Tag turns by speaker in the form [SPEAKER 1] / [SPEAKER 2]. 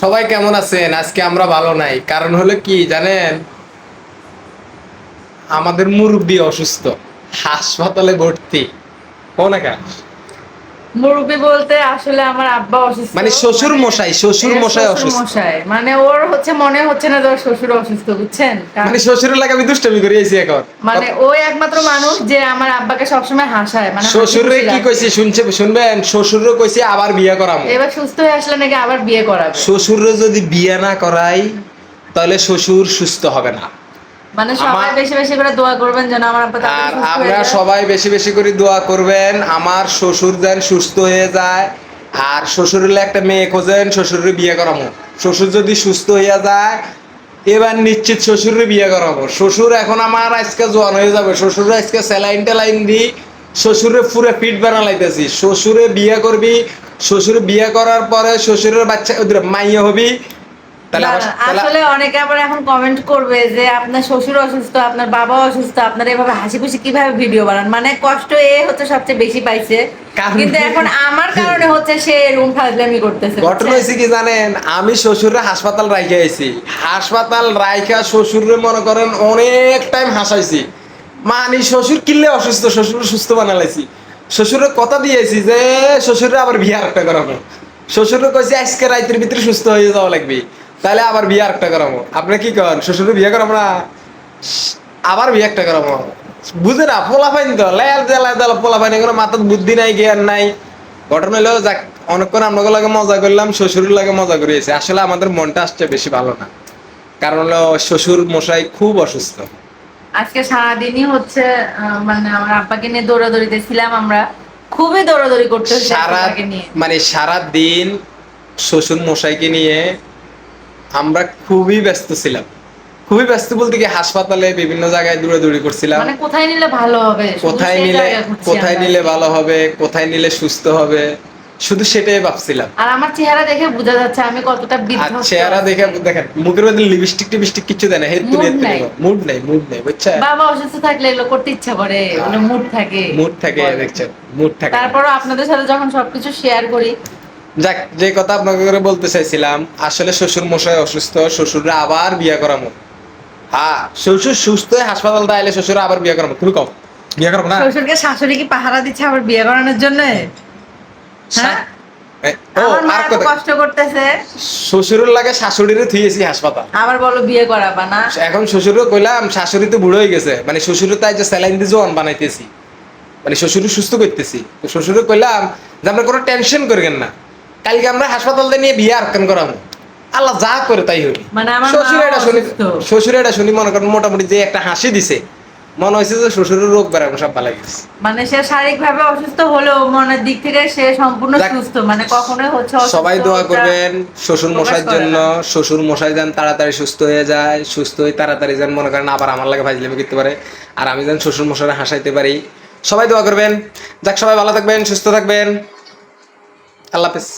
[SPEAKER 1] সবাই কেমন আছেন? আজকে আমরা ভালো নাই। কারণ হলো কি জানেন? আমাদের মুরব্বী অসুস্থ। হাসপাতালে ভর্তি। কোন কেন?
[SPEAKER 2] মুরব্বী বলতে আসলে আমার আব্বা অসুস্থ।
[SPEAKER 1] মানে শ্বশুর মশাই, শ্বশুর মশাই অসুস্থ।
[SPEAKER 2] মশাই মানে ওর হচ্ছে মনে হচ্ছে না যে ওর শ্বশুর অসুস্থ বুঝছেন?
[SPEAKER 1] মানে শ্বশুরের লাগে আমি দুষ্টামি করিয়েছি এখন।
[SPEAKER 2] মানে ওই একমাত্র মানুষ যে আমার আব্বাকে সবসময় হাসায় মানে
[SPEAKER 1] শ্বশুরে কি কইছে শুনছে শুনবেন? শ্বশুরও কইছে আবার বিয়ে করাবো
[SPEAKER 2] এবার সুস্থ হয়ে আসলে নাকি আবার বিয়ে করাবে?
[SPEAKER 1] শ্বশুরও যদি বিয়ে না করাই তাহলে শ্বশুর সুস্থ হবে না।
[SPEAKER 2] মানে সবাই বেশি বেশি করে দোয়া করবেন যেন আমার
[SPEAKER 1] আর আমরা সবাই বেশি বেশি করে দোয়া করবেন। আমার শ্বশুর যেন সুস্থ হয়ে যায়। আর শ্বশুরের একটা মেয়ে খোঁজেন শ্বশুরের বিয়ে করাবো শ্বশুর যদি সুস্থ হইয়া যায় এবার নিশ্চিত শ্বশুরের বিয়ে করাবো শ্বশুর এখন আমার আজকে জোয়ান হয়ে যাবে। শ্বশুর আজকে স্যালাইন টেলাইন দি শ্বশুরে পুরো ফিট বানালাইতেছি শ্বশুরে বিয়ে করবি শ্বশুর বিয়ে করার পরে শ্বশুরের বাচ্চা মাইয়া হবি তাহলে
[SPEAKER 2] আসলে অনেকে আবার এখন কমেন্ট করবে যে আপনার শ্বশুর অসুস্থ আপনার বাবা অসুস্থ আপনার এভাবে হাসি খুশি কীভাবে ভিডিও বানান? মানে কষ্ট এ হচ্ছে সবচেয়ে বেশি পাইছে। কিন্তু এখন আমার কারণে হচ্ছে সে রুম ফাজলামি করতেছে
[SPEAKER 1] ঘটনা হয়েছে কি জানেন? আমি শ্বশুরে হাসপাতাল রাইখে আইছি। হাসপাতাল রাইখা শ্বশুরে মনে করেন অনেক টাইম হাসাইছি। মানে শ্বশুর কিনলে অসুস্থ শ্বশুর সুস্থ বানালাইছি। শ্বশুরের কথা দিয়েছি যে শ্বশুরে আবার বিয়ে আরেকটা করাবো। শ্বশুরে কইছি আজকে রাইতের ভিতরে সুস্থ হয়ে যাওয়া লাগবে। তাহলে আবার বিয়ে আরেকটা করাবো। আপনি কি করেন? শ্বশুরে বিয়ে করাবো না? আবার বিয়ে একটা করাবো। বুঝে না পোলা পাইন তো। লেয়ার জেলায় দল পোলা পাইন কোনো মাথার বুদ্ধি নাই জ্ঞান নাই। ঘটনা হলো যাক অনেকক্ষণ আপনাকে লাগে মজা করলাম শ্বশুরের লাগে মজা করিয়েছে আসলে আমাদের মনটা আসছে বেশি ভালো না। কারণ হলো শ্বশুর মশাই খুব অসুস্থ।
[SPEAKER 2] আজকে সারাদিনই হচ্ছে মানে আমার আব্বাকে নিয়ে দৌড়াদৌড়িতে ছিলাম আমরা। খুবই দৌড়াদৌড়ি করতে
[SPEAKER 1] সারা মানে সারা দিন শ্বশুর মশাইকে নিয়ে আমরা খুবই ব্যস্ত ছিলাম। খুবই ব্যস্ত বলতে কি হাসপাতালে বিভিন্ন জায়গায় দৌড়াদৌড়ি করছিলাম।
[SPEAKER 2] মানে কোথায় নিলে ভালো হবে?
[SPEAKER 1] কোথায় নিলে কোথায় নিলে ভালো হবে? কোথায় নিলে সুস্থ হবে? শুধু সেটাই ভাবছিলাম।
[SPEAKER 2] আর আমার চেহারা দেখে বোঝা যাচ্ছে আমি কতটা বিধ্বস্ত।
[SPEAKER 1] চেহারা দেখে দেখেন মুখের মধ্যে লিপস্টিক টিপস্টিক কিছু দেয় না হেড তুলে। মুড নাই। মুড নাই বুঝছেন?
[SPEAKER 2] বাবা অসুস্থ থাকলে এগুলো করতে ইচ্ছা করে মানে মুড থাকে।
[SPEAKER 1] মুড থাকে দেখছেন? মুড থাকে
[SPEAKER 2] তারপর আপনাদের সাথে যখন সবকিছু শেয়ার করি
[SPEAKER 1] যাক যে কথা আপনাকে করে বলতে চাইছিলাম আসলে শ্বশুর মশাই অসুস্থ শ্বশুররা আবার বিয়ে করামো। হ্যাঁ শ্বশুর সুস্থ হাসপাতাল আইলে শ্বশুর আবার বিয়ে করামো। তুমি কম বিয়ে করব না?
[SPEAKER 2] শ্বশুরকে শাশুড়ি কি পাহারা দিচ্ছে আবার বিয়ে করানোর জন্য? হ্যাঁ? কষ্ট করতেছে।
[SPEAKER 1] শ্বশুরের লাগে শাশুড়িরে হাসপাতাল।
[SPEAKER 2] আবার বলো বিয়ে করাবা না?
[SPEAKER 1] এখন শ্বশুরও কইলাম শাশুড়ি তো বুড়ো হয়ে গেছে। মানে শ্বশুরও তাই যে স্যালাইন দিয়ে জোয়ান বানাইতেছি। মানে শ্বশুর সুস্থ করতেছি। তো শ্বশুরও কইলাম যে আমরা কোনো টেনশন করবেন না। কালকে আমরা হাসপাতাল দিয়ে নিয়ে বিয়ে আরকান করাবো? আল্লাহ যা করে তাই হবে।
[SPEAKER 2] মানে
[SPEAKER 1] শ্বশুর এটা শুনি শ্বশুর এটা শুনি মনে করেন মোটামুটি যে একটা হাসি দিছে। মনে হয়েছে যে শ্বশুরের রোগ বেড়ানো সব ভালো গেছে
[SPEAKER 2] মানে সে শারীরিক ভাবে অসুস্থ হলেও মনের দিক থেকে সে সম্পূর্ণ সুস্থ। মানে কখনোই হচ্ছে
[SPEAKER 1] সবাই দোয়া করবেন শ্বশুর মশাইয়ের জন্য। শ্বশুর মশাই যেন তাড়াতাড়ি সুস্থ হয়ে যায় সুস্থ হয়ে তাড়াতাড়ি যেন মনে করেন আবার আমার লাগে ভাজলামি করতে পারে। আর আমি যেন শ্বশুর মশাইরা হাসাইতে পারি। সবাই দোয়া করবেন। যাক সবাই ভালো থাকবেন সুস্থ থাকবেন। আল্লাহ হাফেজ।